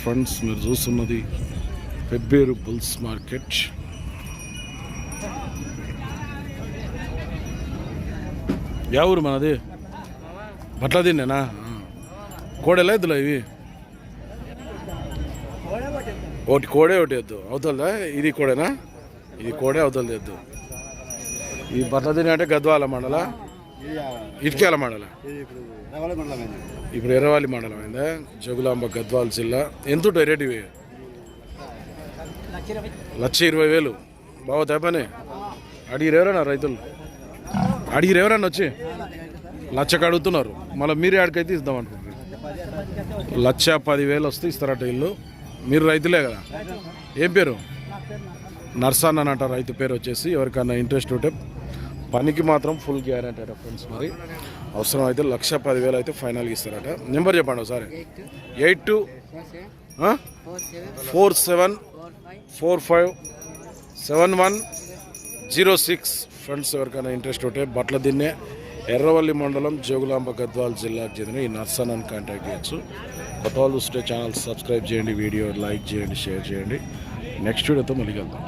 Friends మీరు చూస్తున్నది Pebbair bulls market. Yeah ఊరు మనది? బట్ల కోడెలా ఎద్దులా ఇవి? ఒకటి కోడే ఒకటి ఎద్దు. అవుతుందా ఇది కోడేనా? ఇది కోడే అవుతుంది ఎద్దు. ఈ బట్ల అంటే గద్వాల మండల? ఇటుకేల మండల? ఇప్పుడు ఎర్రవాలి మండలం అయిందా జగులాంబ గద్వాల జిల్లా. ఎంత ఉంటాయి రేటు ఇవి? లక్ష ఇరవై. వేలు. బాగుతాయి పని అడిగిరు ఎవరైనా రైతులు? అడిగిరు ఎవరైనా వచ్చి? లక్షకు అడుగుతున్నారు మళ్ళీ మీరే ఆడికైతే ఇద్దాం అనుకుంటున్నారు. లక్ష పదివేలు వస్తే ఇస్తారట ఇల్లు. మీరు రైతులే కదా. ఏం పేరు? నర్సాన్ అని అంటారు రైతు పేరు వచ్చేసి ఎవరికైనా ఇంట్రెస్ట్ ఉంటే పనికి మాత్రం ఫుల్ గ్యారంటీ అట ఫ్రెండ్స్ మరి. అవసరం అయితే లక్ష పదివేలు అయితే ఫైనల్గా ఇస్తారట. నెంబర్ చెప్పండి ఒకసారి. Eight two four seven four five seven one zero six friends ఎవరికైనా ఇంట్రెస్ట్ ఉంటే బట్ల దిన్నే ఎర్రవల్లి మండలం జోగులాంబ గద్వాల జిల్లాకు చెందిన ఈ నర్సన్ కాంటాక్ట్ చేయొచ్చు. కొత్త వాళ్ళు చూస్తే ఛానల్ సబ్స్క్రైబ్ చేయండి వీడియో లైక్ చేయండి షేర్ చేయండి. నెక్స్ట్ వీడియోతో మళ్ళీ కలుద్దాం.